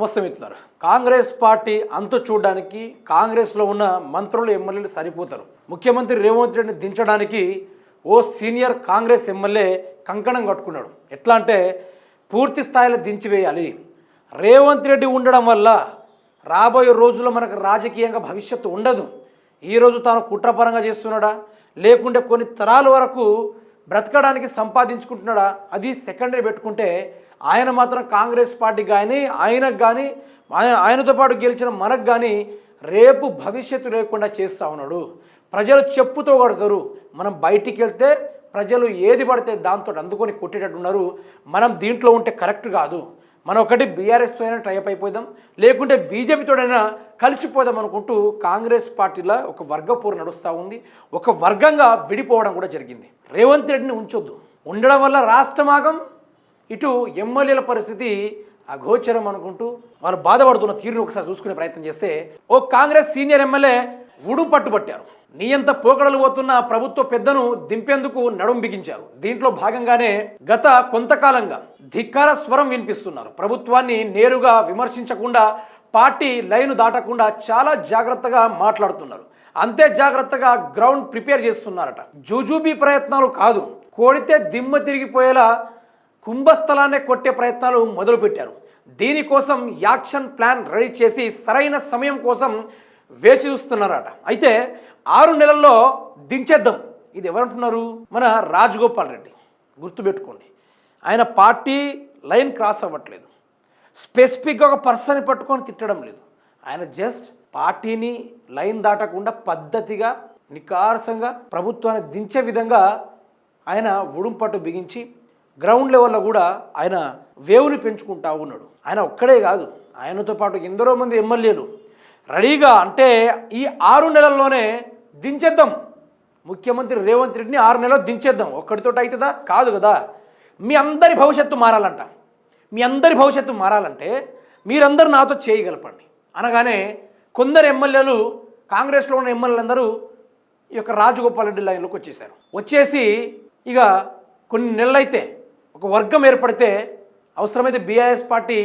నమస్తే మిత్రులారు కాంగ్రెస్ పార్టీ అంతు చూడడానికి కాంగ్రెస్లో ఉన్న మంత్రులు ఎమ్మెల్యేలు సరిపోతారు. ముఖ్యమంత్రి రేవంత్ రెడ్డిని దించడానికి ఓ సీనియర్ కాంగ్రెస్ ఎమ్మెల్యే కంకణం కట్టుకున్నాడు. ఎట్లా అంటే పూర్తి స్థాయిలో దించివేయాలి. రేవంత్ రెడ్డి ఉండడం వల్ల రాబోయే రోజుల్లో మనకు రాజకీయంగా భవిష్యత్తు ఉండదు. ఈరోజు తాను కుట్రపరంగా చేస్తున్నాడా? లేకుంటే కొన్ని తరాల వరకు బ్రతకడానికి సంపాదించుకుంటున్నాడా? అది సెకండరీ పెట్టుకుంటే ఆయన మాత్రం కాంగ్రెస్ పార్టీ కానీ ఆయనకు కానీ ఆయన ఆయనతో పాటు గెలిచిన మనకు కానీ రేపు భవిష్యత్తు లేకుండా చేస్తూ ఉన్నాడు. ప్రజలు చెప్పుతో కొడతారు. మనం బయటికి వెళ్తే ప్రజలు ఏది పడితే దాంతో అందుకొని కొట్టేటట్టు ఉన్నారు. మనం దీంట్లో ఉంటే కరెక్ట్ కాదు. మనం ఒకటి బీఆర్ఎస్తో అయినా టైప్ అయిపోదాం. లేకుంటే బీజేపీతోడైనా కలిసిపోదాం అనుకుంటూ కాంగ్రెస్ పార్టీలో ఒక వర్గపూర్ నడుస్తూ ఉంది. ఒక వర్గంగా విడిపోవడం కూడా జరిగింది. రేవంత్ రెడ్డిని ఉంచొద్దు. ఉండడం వల్ల రాష్ట్రమాగం ఇటు ఎమ్మెల్యేల పరిస్థితి అగోచరం అనుకుంటూ వాళ్ళు బాధపడుతున్న తీరును ఒకసారి చూసుకునే ప్రయత్నం చేస్తే ఓ కాంగ్రెస్ సీనియర్ ఎమ్మెల్యే ఉడు పట్టుబట్టారు. నియంత పోకడలు పోతున్న ప్రభుత్వ పెద్దను దింపేందుకు నడుం బిగించారు. దీంట్లో భాగంగానే గత కొంతకాలంగా ధిక్కార స్వరం వినిపిస్తున్నారు. ప్రభుత్వాన్ని నేరుగా విమర్శించకుండా పార్టీ లైను దాటకుండా చాలా జాగ్రత్తగా మాట్లాడుతున్నారు. అంతే జాగ్రత్తగా గ్రౌండ్ ప్రిపేర్ చేస్తున్నారట. జూజూబీ ప్రయత్నాలు కాదు కోడితే దిమ్మ తిరిగిపోయేలా కుంభస్థలాన్ని కొట్టే ప్రయత్నాలు మొదలుపెట్టారు. దీనికోసం యాక్షన్ ప్లాన్ రెడీ చేసి సరైన సమయం కోసం వేచి చూస్తున్నారట. అయితే ఆరు నెలల్లో దించేద్దాం. ఇది ఎవరంటున్నారు? మన రాజగోపాల్ రెడ్డి. గుర్తుపెట్టుకోండి. ఆయన పార్టీ లైన్ క్రాస్ అవ్వట్లేదు. స్పెసిఫిక్గా ఒక పర్సన్ని పట్టుకొని తిట్టడం లేదు. ఆయన జస్ట్ పార్టీని లైన్ దాటకుండా పద్ధతిగా నికారసంగా ప్రభుత్వాన్ని దించే విధంగా ఆయన ఉడుంపట్టు బిగించి గ్రౌండ్ లెవెల్లో కూడా ఆయన వేవుని పెంచుకుంటా ఉన్నాడు. ఆయన ఒక్కడే కాదు. ఆయనతో పాటు ఎందరో మంది ఎమ్మెల్యేలు. రెడీగా అంటే ఈ ఆరు నెలల్లోనే దించేద్దాం. ముఖ్యమంత్రి రేవంత్ రెడ్డిని ఆరు నెలలు దించేద్దాం. ఒక్కడితో అవుతుందా? కాదు కదా. మీ అందరి భవిష్యత్తు మారాలంట. మీ అందరి భవిష్యత్తు మారాలంటే మీరందరూ నాతో చేయగలపండి. అనగానే కొందరు ఎమ్మెల్యేలు కాంగ్రెస్లో ఉన్న ఎమ్మెల్యేలందరూ ఈ యొక్క రాజగోపాల్ రెడ్డి లైన్లోకి వచ్చేసారు వచ్చేసి ఇక కొన్ని నెలలైతే ఒక వర్గం ఏర్పడితే అవసరమైతే బీఆర్ఎస్ పార్టీ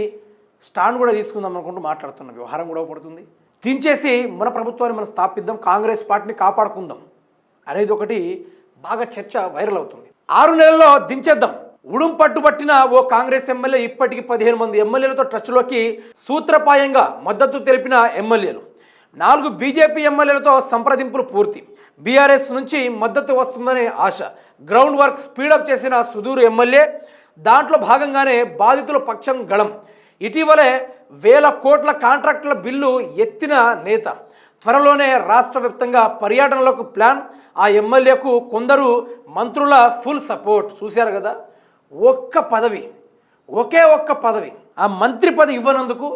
స్టాండ్ కూడా తీసుకుందాం అనుకుంటూ మాట్లాడుతున్న వ్యవహారం కూడా పడుతుంది. దించేసి మన ప్రభుత్వాన్ని మనం స్థాపిద్దాం కాంగ్రెస్ పార్టీని కాపాడుకుందాం అనేది ఒకటి బాగా చర్చ వైరల్ అవుతుంది. ఆరు నెలల్లో దించేద్దాం. ఉడుం పట్టుబట్టిన ఓ కాంగ్రెస్ ఎమ్మెల్యే ఇప్పటికి పదిహేను మంది ఎమ్మెల్యేలతో ట్రస్ట్లోకి సూత్రపాయంగా మద్దతు తెలిపిన ఎమ్మెల్యేలు. నాలుగు బీజేపీ ఎమ్మెల్యేలతో సంప్రదింపులు పూర్తి. బీఆర్ఎస్ నుంచి మద్దతు వస్తుందనే ఆశ. గ్రౌండ్ వర్క్ స్పీడప్ చేసిన సుదూరు ఎమ్మెల్యే దాంట్లో భాగంగానే బాధితుల పక్షం గళం. ఇటీవలే వేల కోట్ల కాంట్రాక్టుల బిల్లు ఎత్తిన నేత. త్వరలోనే రాష్ట్ర వ్యాప్తంగా పర్యటనలకు ప్లాన్. ఆ ఎమ్మెల్యేకు కొందరు మంత్రుల ఫుల్ సపోర్ట్. చూశారు కదా? ఒక్క పదవి ఒకే ఒక్క పదవి. ఆ మంత్రి పదవి ఇవ్వనందుకు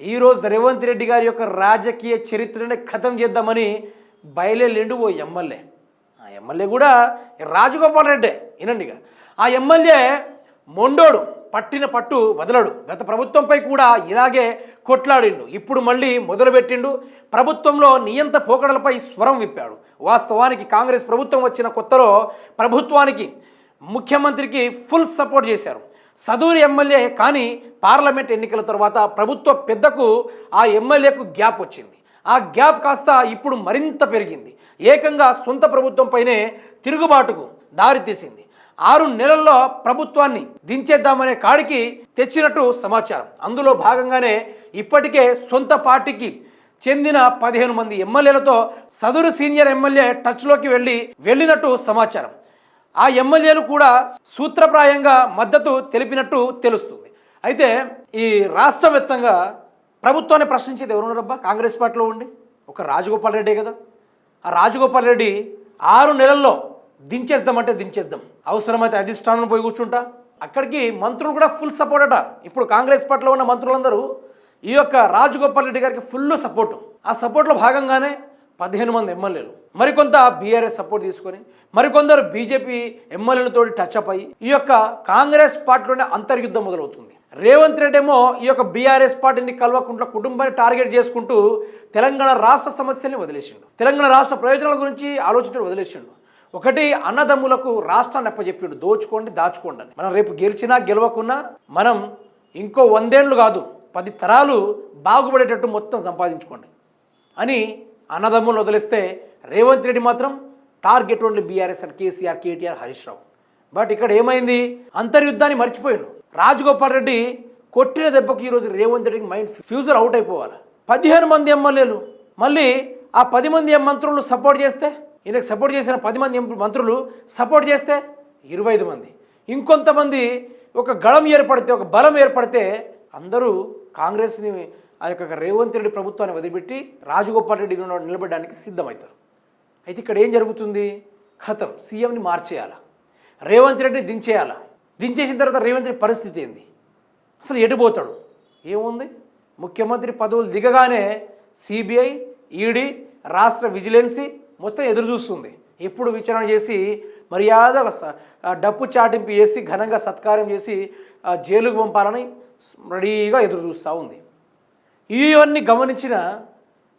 ఈరోజు రేవంత్ రెడ్డి గారి యొక్క రాజకీయ చరిత్రని ఖతం చేద్దామని బయలుదేరిండు ఓ ఎమ్మెల్యే. ఆ ఎమ్మెల్యే కూడా రాజగోపాల్ రెడ్డే వినండి ఇక. ఆ ఎమ్మెల్యే మొండోడు పట్టిన పట్టు వదలడు. గత ప్రభుత్వంపై కూడా ఇలాగే కొట్లాడిండు. ఇప్పుడు మళ్ళీ మొదలుపెట్టిండు. ప్రభుత్వంలో నియంత పోకడలపై స్వరం విప్పాడు. వాస్తవానికి కాంగ్రెస్ ప్రభుత్వం వచ్చిన కొత్తలో ప్రభుత్వానికి ముఖ్యమంత్రికి ఫుల్ సపోర్ట్ చేశారు. సదూరి ఎమ్మెల్యే కానీ పార్లమెంట్ ఎన్నికల తర్వాత ప్రభుత్వ పెద్దకు ఆ ఎమ్మెల్యేకు గ్యాప్ వచ్చింది. ఆ గ్యాప్ కాస్త ఇప్పుడు మరింత పెరిగింది. ఏకంగా సొంత ప్రభుత్వంపైనే తిరుగుబాటుకు దారితీసింది ఆరు నెలల్లో ప్రభుత్వాన్ని దించేద్దామనే కాడికి తెచ్చినట్టు సమాచారం. అందులో భాగంగానే ఇప్పటికే సొంత పార్టీకి చెందిన పదిహేను మంది ఎమ్మెల్యేలతో సదురు సీనియర్ ఎమ్మెల్యే టచ్లోకి వెళ్ళి వెళ్ళినట్టు సమాచారం. ఆ ఎమ్మెల్యేలు కూడా సూత్రప్రాయంగా మద్దతు తెలిపినట్టు తెలుస్తుంది. అయితే ఈ రాష్ట్రవ్యాప్తంగా ప్రభుత్వాన్ని ప్రశ్నించేది ఎవరున్నారబ్బా కాంగ్రెస్ పార్టీలో ఉండి ఒక రాజగోపాల్ రెడ్డే కదా. ఆ రాజగోపాల్ రెడ్డి ఆరు నెలల్లో దించేద్దామంటే దించేద్దాం. అవసరమైతే అధిష్టానం పోయి కూర్చుంటా. అక్కడికి మంత్రులు కూడా ఫుల్ సపోర్ట్ అట. ఇప్పుడు కాంగ్రెస్ పార్టీలో ఉన్న మంత్రులందరూ ఈ యొక్క రాజగోపాల్ రెడ్డి గారికి ఫుల్ సపోర్టు. ఆ సపోర్ట్లో భాగంగానే పదిహేను మంది ఎమ్మెల్యేలు. మరికొంత బీఆర్ఎస్ సపోర్ట్ తీసుకొని మరికొందరు బీజేపీ ఎమ్మెల్యేలతో టచ్ అప్ అయ్యి ఈ యొక్క కాంగ్రెస్ పార్టీలోనే అంతర్యుద్ధం మొదలవుతుంది. రేవంత్ రెడ్డి ఏమో ఈ యొక్క బీఆర్ఎస్ పార్టీని కల్వకుంట్ల కుటుంబాన్ని టార్గెట్ చేసుకుంటూ తెలంగాణ రాష్ట్ర సమస్యల్ని వదిలేసిండు. తెలంగాణ రాష్ట్ర ప్రయోజనాల గురించి ఆలోచించడం వదిలేసిండు. ఒకటి అన్నదమ్ములకు రాష్ట్రాన్ని అప్పచెప్పిండు దోచుకోండి దాచుకోండి అని. మనం రేపు గెలిచినా గెలవకున్నా మనం ఇంకో వందేళ్ళు కాదు పది తరాలు బాగుపడేటట్టు మొత్తం సంపాదించుకోండి అని అన్నదమ్ములు వదిలేస్తే రేవంత్ రెడ్డి మాత్రం target only BRS and KCR KTR Harish Rao. But ఇక్కడ ఏమైంది? అంతర్యుద్ధాన్ని మర్చిపోయిండు. రాజగోపాల్ రెడ్డి కొట్టిన దెబ్బకి ఈరోజు రేవంత్ రెడ్డికి మైండ్ ఫ్యూజర్ అవుట్ అయిపోవాలి. పదిహేను మంది ఎమ్మెల్యేలు. మళ్ళీ ఆ పది మంది మంత్రులు సపోర్ట్ చేస్తే ఈయనకు సపోర్ట్ చేసిన పది మంది మంత్రులు సపోర్ట్ చేస్తే ఇరవై ఐదు మంది. ఇంకొంతమంది ఒక గళం ఏర్పడితే ఒక బలం ఏర్పడితే అందరూ కాంగ్రెస్ని ఆ యొక్క రేవంత్ రెడ్డి ప్రభుత్వాన్ని వదిలిపెట్టి రాజగోపాల్ రెడ్డి నిలబడడానికి సిద్ధమవుతారు. అయితే ఇక్కడ ఏం జరుగుతుంది? ఖతం. సీఎంని మార్చేయాలా? రేవంత్ రెడ్డిని దించేయాలా? దించేసిన తర్వాత రేవంత్ రెడ్డి పరిస్థితి ఏంది? అసలు ఎడిపోతాడు ఏముంది? ముఖ్యమంత్రి పదవులు దిగగానే సిబిఐ ఈడీ రాష్ట్ర విజిలెన్సీ మొత్తం ఎదురు చూస్తుంది. ఎప్పుడు విచారణ చేసి మర్యాద డప్పు చాటింపు చేసి ఘనంగా సత్కారం చేసి జైలుకు పంపాలని రెడీగా ఎదురు చూస్తూ ఉంది. ఇవన్నీ గమనించిన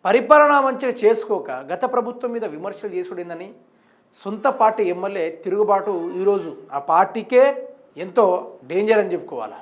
పరిపాలన మంచిగా చేసుకోక గత ప్రభుత్వం మీద విమర్శలు చేసుడిందని సొంత పార్టీ ఎమ్మెల్యే తిరుగుబాటు ఈరోజు ఆ పార్టీకే ఎంతో డేంజర్ అని చెప్పుకోవాలా?